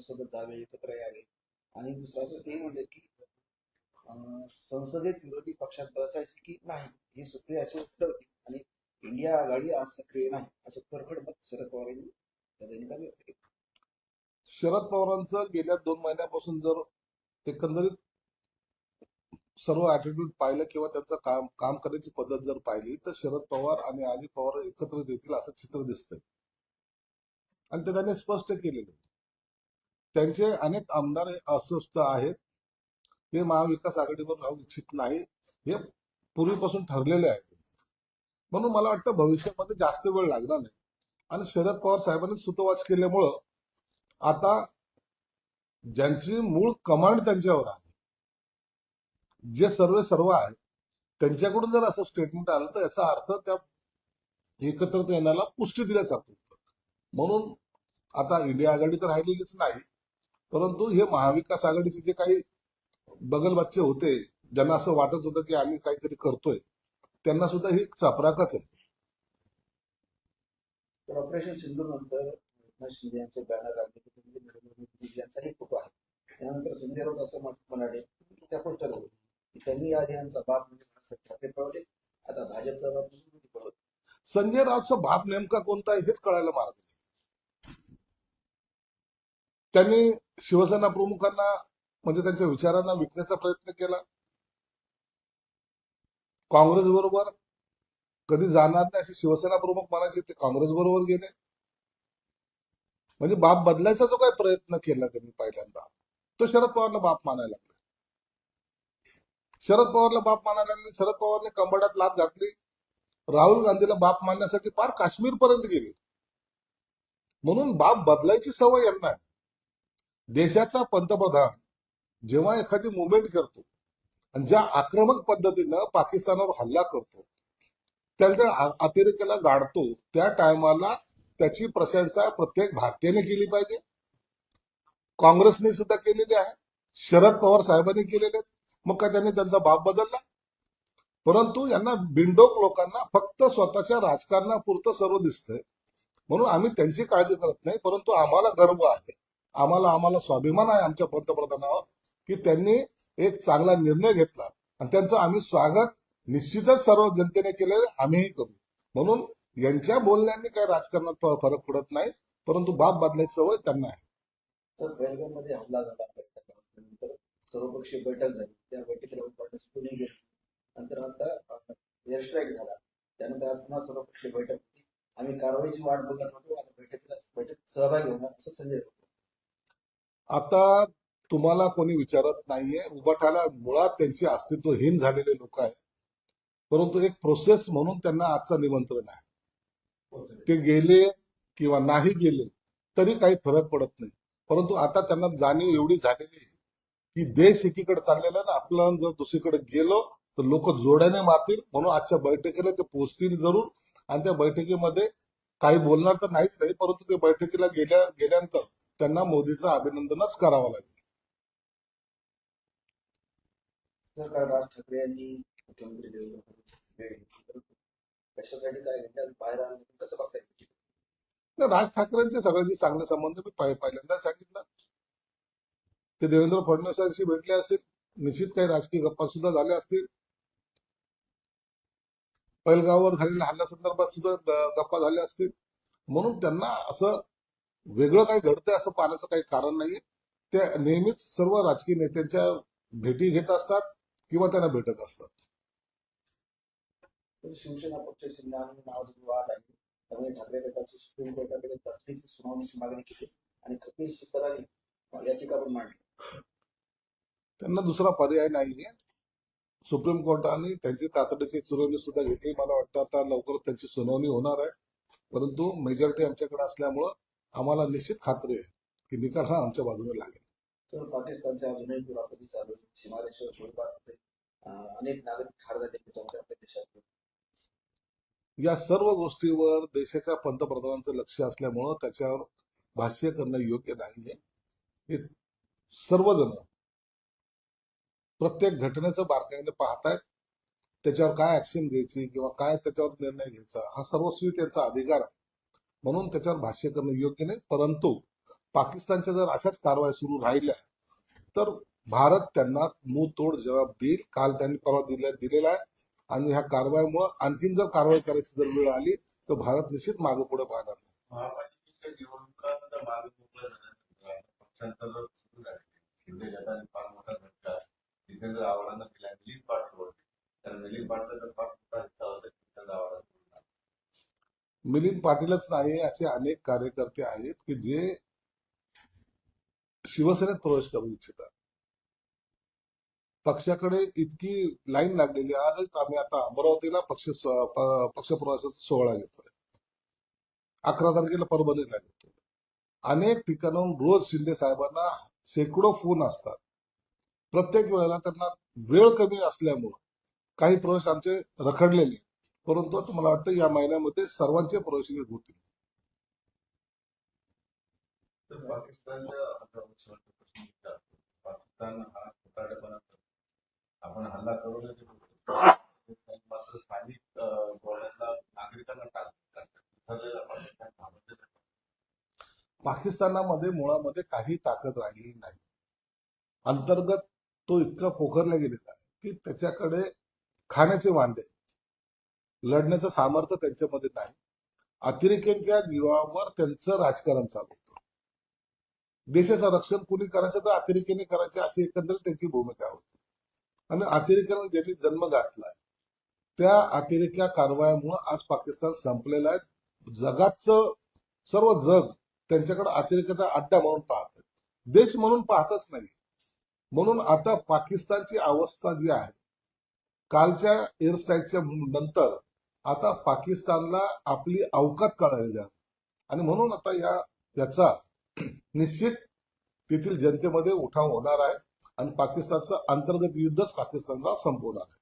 त्यांच्यासोबत जावे एकत्र यावे. आणि दुसरं असं ते म्हणले की संसदेत विरोधी पक्षात बसायचे की नाही हे सुप्रिया असे उत्तर होती. आणि इंडिया आघाडी आज सक्रिय नाही असं परखड मत शरद पवार यांनी त्या दैनिकात व्यक्त केलं. शरद पवारांचं गेल्या दोन महिन्यापासून जर एकंदरीत सर्व ऍटिट्यूड पाहिलं किंवा त्यांचं काम काम करण्याची पद्धत जर पाहिली तर शरद पवार आणि अजित पवार एकत्र येतील असं चित्र दिसतंय. आणि ते त्यांनी स्पष्ट केलेलं आहे. त्यांचे अनेक आमदार अस्वस्थ आहेत. ते महाविकास आघाडीवर राहू इच्छित नाही. हे पूर्वीपासून ठरलेले आहे. म्हणून मला वाटतं भविष्यामध्ये जास्त वेळ लागणार नाही. आणि शरद पवार साहेबांनी सुतोवाच केल्यामुळं आता ज्यांची मूळ कमांड त्यांच्यावर आहे. जे सर्व सर्व आहे. त्यांच्याकडून जर असं स्टेटमेंट आलं तर याचा अर्थ त्या एकत्र येण्याला पुष्टी दिल्या जातो म्हणून आता इंडिया आघाडी तर राहिलेलीच नाही. परंतु हे महाविकास आघाडीचे जे काही बगलबच्चे होते ज्यांना असं वाटत होतं की आम्ही काहीतरी करतोय त्यांना सुद्धा ही चपराकच आहे. तर ऑपरेशन सिंधू नंतर एकनाथ शिंदे यांचे बॅनर त्याच्यामध्ये नरेंद्र मोदी यांचाही फोटो आहे त्यानंतर संजय राऊत असं म्हण- म्हणाले त्या पोस्टरवर की त्यांनी आधी आमचा बाप म्हणजे बाळासाहेब ठाकरे पळवले. आता भाजपचा बाप म्हणजे पळवले संजय राऊतचा बाप नेमका कोणता आहे हेच कळायला मार्ग. त्यांनी शिवसेना प्रमुखांना म्हणजे त्यांच्या विचारांना विकण्याचा प्रयत्न केला. काँग्रेस बरोबर कधी जाणार नाही असे शिवसेना प्रमुख म्हणायचे ते काँग्रेस बरोबर गेले. म्हणजे बाप बदलायचा जो काही प्रयत्न केला त्यांनी पहिल्यांदा तो शरद पवारला बाप मानायला लागला. शरद पवारला बाप मानायला लागले शरद पवारने कंबड्यात लाभ घातली. राहुल गांधीला बाप मानण्यासाठी फार काश्मीर पर्यंत गेले. म्हणून बाप बदलायची सवय यांना आहे. देशाचा पंतप्रधान जेव्हा एखादी मुवमेंट करतो आणि ज्या आक्रमक पद्धतीनं पाकिस्तानावर हल्ला करतो त्याच्या आ- अतिरेकाला गाडतो त्या टायमाला त्याची प्रशंसा प्रत्येक भारतीयाने केली पाहिजे. काँग्रेसने सुद्धा केलेली आहे. शरद पवार साहेबांनी केलेले आहेत. मग काय त्यांनी त्यांचा बाप बदलला? परंतु यांना बिंडोक लोकांना फक्त स्वतःच्या राजकारणापुरतं सर्व दिसतंय. म्हणून आम्ही त्यांची काळजी करत नाही परंतु आम्हाला गर्व आहे. आम्हाला आम्हाला स्वाभिमान आहे आमच्या पंतप्रधानावर की त्यांनी एक चांगला निर्णय घेतला. आणि त्यांचं आम्ही स्वागत निश्चितच सर्व जनतेने केलेलं आम्हीही करू. म्हणून यांच्या बोलण्याने काही राजकारणात फरक पडत नाही परंतु बाप बदलायची सवय त्यांना आहे. तर हल्ला झाला. त्यानंतर सर्वपक्षीय बैठक झाली. त्या बैठकीला फडणवीस पुणे गेले. नंतर आता एअर स्ट्राईक झाला. त्यानंतर आज पुन्हा सर्वपक्षीय बैठक होती. आम्ही कारवाईची वाट बघत होतो. आता बैठकीला बैठक सहभागी होणार असं संजय आता तुम्हाला कोणी विचारत नाहीये. उभाटाला मुळात त्यांचे अस्तित्वहीन झालेले लोक आहेत. परंतु एक प्रोसेस म्हणून त्यांना आजचं निमंत्रण आहे. ते गेले किंवा नाही गेले तरी काही फरक पडत नाही. परंतु आता त्यांना जाणीव एवढी झालेली आहे की देश एकीकडे चाललेला ना आपलं जर दुसरीकडे गेलो तर लोक जोड्याने मारतील. म्हणून आजच्या बैठकीला ते पोहोचतील जरूर. आणि त्या बैठकीमध्ये काही बोलणार तर नाहीच नाही परंतु ते बैठकीला गेल्या गेल्यानंतर त्यांना मोदीचं अभिनंदनच करावं लागेल. सरकार राज ठाकरे यांनी मुख्यमंत्री देवेंद्र कशासाठी काय बाहेर कसं राज ठाकरेंचे सगळ्यांचे चांगले संबंध मी पाहि- पहिल्यांदा सांगितलं. ते देवेंद्र फडणवीसांशी भेटले असतील. निश्चित काही राजकीय गप्पा सुद्धा झाल्या असतील. पैलगाववर झालेल्या हल्ल्यासंदर्भात सुद्धा ग- गप्पा झाल्या असतील. म्हणून त्यांना असं वेगळं काही घडतंय असं पाहण्याचं काही कारण नाहीये. ते नेहमीच सर्व राजकीय नेत्यांच्या भेटी घेत असतात किंवा त्यांना भेटत असतात. शिवसेना पक्ष आणि नावाचा जो वाद आहे. त्यामुळे ठाकरे गटाची सुप्रीम कोर्टाकडे तातडीची सुनावणीची मागणी केली आणि कपिल सिब्बलांनी याचिका पण मांडली. त्यांना दुसरा पर्याय नाहीये. सुप्रीम कोर्टाने त्यांची तातडीची सुनावणी सुद्धा घेतली. मला वाटतं आता लवकरच त्यांची सुनावणी होणार आहे. परंतु मेजॉरिटी आमच्याकडे असल्यामुळं आम्हाला निश्चित खात्री आहे की निकाल हा आमच्या बाजूने लागेल. तर पाकिस्तानच्या अजूनही दुरापती चालू सीमारेषेवर गोळीबार अनेक नागरिक ठार झाले आपल्या देशात या सर्व गोष्टीवर देशाच्या पंतप्रधानांचं लक्ष असल्यामुळं त्याच्यावर भाष्य करणं योग्य नाहीये. हे सर्वजण प्रत्येक घटनेचं बारकाईने पाहतायत. त्याच्यावर काय ऍक्शन घ्यायची किंवा काय त्याच्यावर निर्णय घ्यायचा हा सर्वस्वी त्यांचा अधिकार आहे. म्हणून त्याच्यावर भाष्य करणं योग्य नाही. परंतु पाकिस्तानच्या जर अशाच कारवाई सुरू राहिल्या तर भारत त्यांना तोड जबाब देईल. काल त्यांनी परवा दिला दिलेला आहे. आणि ह्या कारवाईमुळे आणखीन जर कारवाई करायची जर वेळ आली तर भारत निश्चित मागे पुढे पाहणार नाही. मिलिंद पाटीलच नाही असे अनेक कार्यकर्ते आहेत की जे शिवसेनेत प्रवेश करू इच्छितात. पक्षाकडे इतकी लाईन लागलेली आहे. आजच आम्ही आता अमरावतीला पक्ष पक्ष प्रवासाचा सोहळा घेतोय. अकरा तारखेला परभणीला घेतोय. अनेक ठिकाणाहून रोज शिंदे साहेबांना शेकडो फोन असतात. प्रत्येक वेळेला त्यांना वेळ कमी असल्यामुळं काही प्रवेश आमचे रखडलेले परंतु आता मला वाटतं या महिन्यामध्ये सर्वांचे प्रवेश होतील. पाकिस्तान हा आपण हल्ला. मात्र स्थानिक नागरिकांना पाकिस्तानामध्ये मुळामध्ये काही ताकद राहिलेली नाही. अंतर्गत तो इतका पोखरला गेलेला की त्याच्याकडे खाण्याचे वांदे लढण्याचं सामर्थ्य त्यांच्यामध्ये नाही. अतिरेक्यांच्या जीवावर त्यांचं राजकारण चालू होतं. देशाचं रक्षण कुणी करायचं तर अतिरेक्याने करायचे अशी एकंदरीत त्यांची भूमिका होती. आणि अतिरेक्याने ज्यांनी जन्म घातलाय त्या अतिरेक्या कारवायामुळे आज पाकिस्तान संपलेलं आहे. जगाचं सर्व जग त्यांच्याकडे अतिरेक्याचा अड्डा म्हणून पाहत देश म्हणून पाहतच नाही. म्हणून आता पाकिस्तानची अवस्था जी आहे कालच्या एअर स्ट्राईकच्या नंतर आता पाकिस्तानला आपली अवकात कळालेली आहे. आणि म्हणून आता या याचा निश्चित तेथील जनतेमध्ये उठाव होणार आहे आणि पाकिस्तानचं अंतर्गत युद्धच पाकिस्तानला संपवणार आहे.